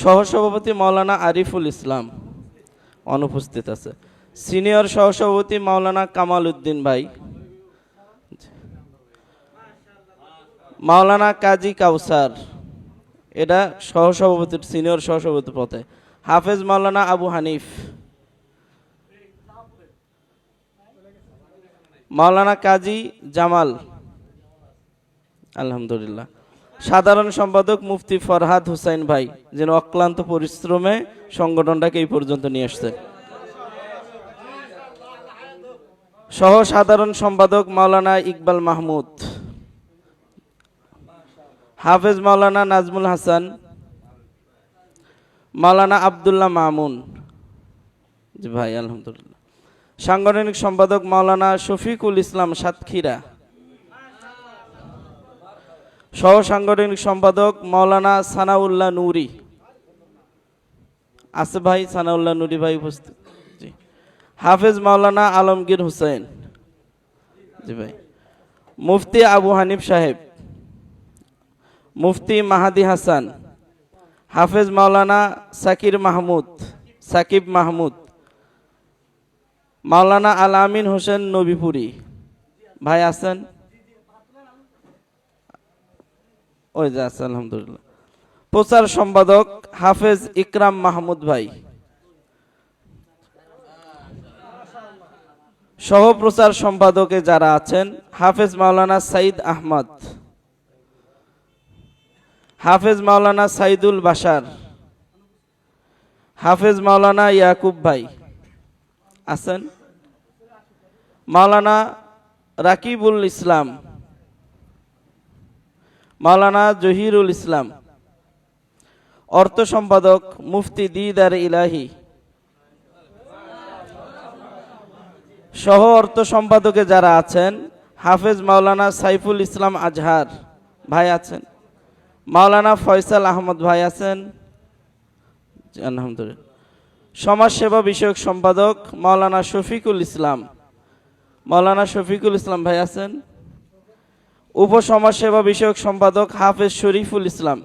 সহসভাপতি মাওলানা আরিফুল ইসলাম অনুপস্থিত আছে। সিনিয়র সহসভাপতি মাওলানা কামাল উদ্দিন ভাই। মাওলানা কাজী কাউসার, এটা সহসভাপতির সিনিয়র সহসভাপতি পথে হাফেজ মাওলানা আবু হানিফ। মাওলানা কাজী জামাল। আলহামদুলিল্লাহ। সাধারণ সম্পাদক মুফতি ফরহাদ হুসাইন ভাই, যেন অক্লান্ত পরিশ্রমে সংগঠনটাকে এই পর্যন্ত নিয়ে আসছেন সহ সাধারণ সম্পাদক মাওলানা ইকবাল মাহমুদ, হাফেজ মাওলানা নাজমুল হাসান, মাওলানা আবদুল্লাহ মামুন। ভাই, আলহামদুলিল্লাহ। সাংগঠনিক সম্পাদক মাওলানা শফিকুল ইসলাম সাতক্ষীরা সহ সাংগঠনিক সম্পাদক মাওলানা সানাউল্লাহ নুরি। আছে ভাই, সানাউল্লাহ নুরি ভাই উপস্থিত। জি। হাফেজ মাওলানা আলমগীর হুসেন জি ভাই। মুফতি আবু হানিফ সাহেব। মুফতি মাহাদি হাসান। হাফেজ মাওলানা সাকির মাহমুদ, সাকিব মাহমুদ। মাওলানা আল আমিন হোসেন নবীপুরি। ভাই আছেন? ওই যে আছে, আলহামদুলিল্লাহ। প্রচার সম্পাদক হাফেজ ইকরাম মাহমুদ ভাই। সহ প্রচার সম্পাদকে যারা আছেন, হাফেজ মাওলানা সাইদ আহমদ। হাফেজ মাওলানা সাইদুল বাশার। হাফেজ মাওলানা ইয়াকুব ভাই। আছেন? মাওলানা রাকিবুল ইসলাম। মাওলানা জহিরুল ইসলাম। অর্থ সম্পাদক মুফতি দিদার ইলাহি। সহ অর্থ সম্পাদকে যারা আছেন, হাফেজ মাওলানা সাইফুল ইসলাম আজহার ভাই আছেন, মাওলানা ফয়সাল আহমদ ভাই আছেন, আলহামদুলিল্লাহ। সমাজসেবা বিষয়ক সম্পাদক মাওলানা শফিকুল ইসলাম। মাওলানা শফিকুল ইসলাম ভাই আছেন উপ সমাজসেবা বিষয়ক সম্পাদক হাফেজ শরীফুল ইসলাম।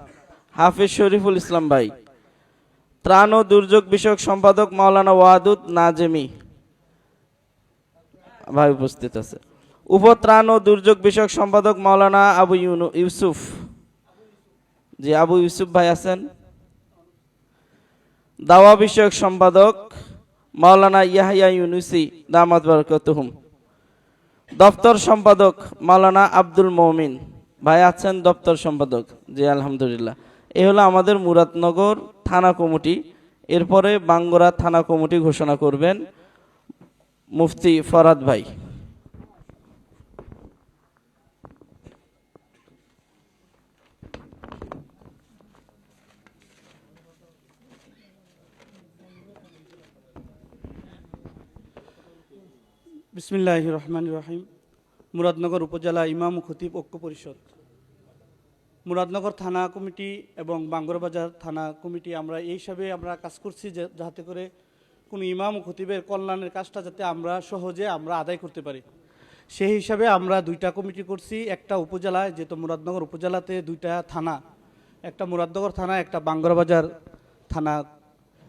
হাফেজ শরীফুল ইসলাম ভাই। ত্রাণ ও দুর্যোগ বিষয়ক সম্পাদক মাওলানা ওয়াদুদ নাজেমি। ভাই উপস্থিত আছে। উপ ত্রাণ ও দুর্যোগ বিষয়ক সম্পাদক মাওলানা আবু ইউসুফ। জি, আবু ইউসুফ ভাই আছেন। দাওয়া বিষয়ক সম্পাদক মাওলানা ইয়াহিয়া ইউনুসি, দামাত বরকতুহুম। দপ্তর সম্পাদক মালানা আব্দুল মমিন। ভাই আছেন দপ্তর সম্পাদক। জি, আলহামদুলিল্লাহ। এ হলো আমাদের মুরাদনগর থানা কমিটি। এরপরে বাঙ্গরা থানা কমিটি ঘোষণা করবেন মুফতি ফরাদ ভাই। বিসমিল্লাহ রহমান রহিম। মুরাদনগর উপজেলা ইমাম খতিব ঐক্য পরিষদ। মুরাদনগর থানা কমিটি এবং বাঙ্গরবাজার থানা কমিটি, আমরা এই হিসাবে আমরা কাজ করছি যাতে করে কোনো ইমাম খতিবের কল্যাণের কাজটা যাতে আমরা সহজে আমরা আদায় করতে পারি। সেই হিসাবে আমরা দুইটা কমিটি করছি, একটা উপজেলায়, যেহেতু মুরাদনগর উপজেলাতে দুইটা থানা, একটা মুরাদনগর থানা, একটা বাঙ্গরবাজার থানা।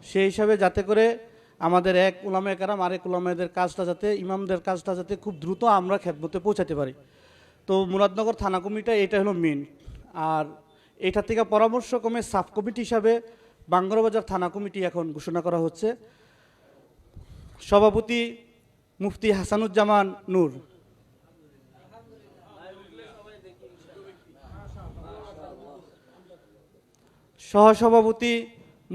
সেই হিসাবে যাতে করে আমাদের এক উলামে কারাম, আরেক উলামাদের কাজটা যাতে, ইমামদের কাজটা যাতে খুব দ্রুত আমরা খেদমতে পৌঁছাতে পারি। তো মুরাদনগর থানা কমিটা এটা হলো মেন আর এটা থেকে পরামর্শ ক্রমে সাব কমিটি হিসাবে বাঙ্গরবাজার থানা কমিটি এখন ঘোষণা করা হচ্ছে। সভাপতি মুফতি হাসানুজ্জামান নূর। সহসভাপতি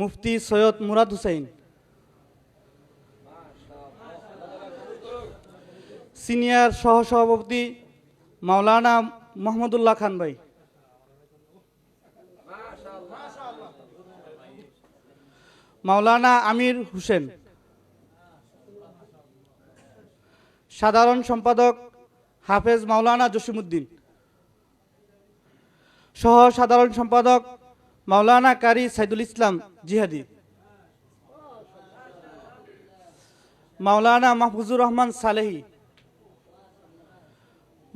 মুফতি সৈয়দ মুরাদ হুসাইন। সিনিয়র সহসভাপতি মাওলানা মোহাম্মদুল্লাহ খান ভাই। মাওলানা আমির হোসেন। সাধারণ সম্পাদক হাফেজ মাওলানা জসিমুদ্দিন সহ সাধারণ সম্পাদক মাওলানা কারি সাইদুল ইসলাম জিহাদি। মাওলানা মাহফুজুর রহমান সালেহি।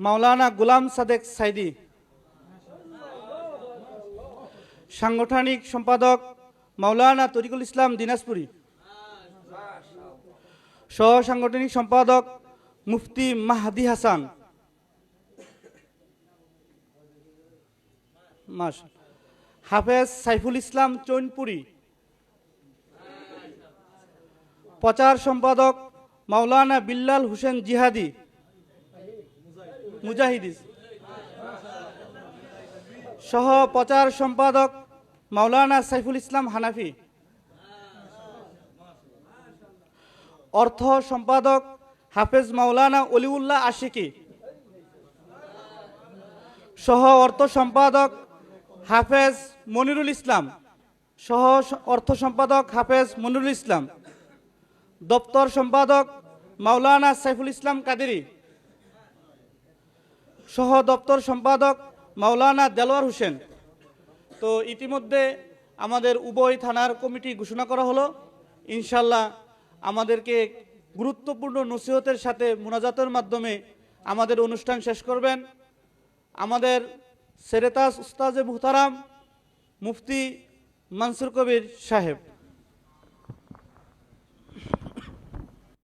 মাওলানা গুলাম সাদেক সাইদি। সাংগঠনিক সম্পাদক মাওলানা তরিকুল ইসলাম দিনাজপুরি। সহ সাংগঠনিক সম্পাদক মুফতি মাহাদি হাসান। হাফেজ সাইফুল ইসলাম চৈনপুরি। প্রচার সম্পাদক মাওলানা বিল্লাল হোসেন জিহাদি। মুজাহিদি সহ প্রচার সম্পাদক মাওলানা সাইফুল ইসলাম হানাফি। অর্থ সম্পাদক হাফেজ মাওলানা অলিউল্লাহ আশিকি। সহ অর্থ সম্পাদক হাফেজ মনিরুল ইসলাম। সহ অর্থ সম্পাদক হাফেজ মনিরুল ইসলাম। দপ্তর সম্পাদক মাওলানা সাইফুল ইসলাম কাদেরি। সহ দপ্তর সম্পাদক মাওলানা দেলোয়ার হোসেন। তো ইতিমধ্যে আমাদের উভয় থানার কমিটি ঘোষণা করা হলো। ইনশাল্লাহ আমাদেরকে গুরুত্বপূর্ণ নসিহতের সাথে মোনাজাতের মাধ্যমে আমাদের অনুষ্ঠান শেষ করবেন। আমাদের সেরেতাস উস্তাজে মুহতারাম মুফতি মানসুর কবির সাহেব।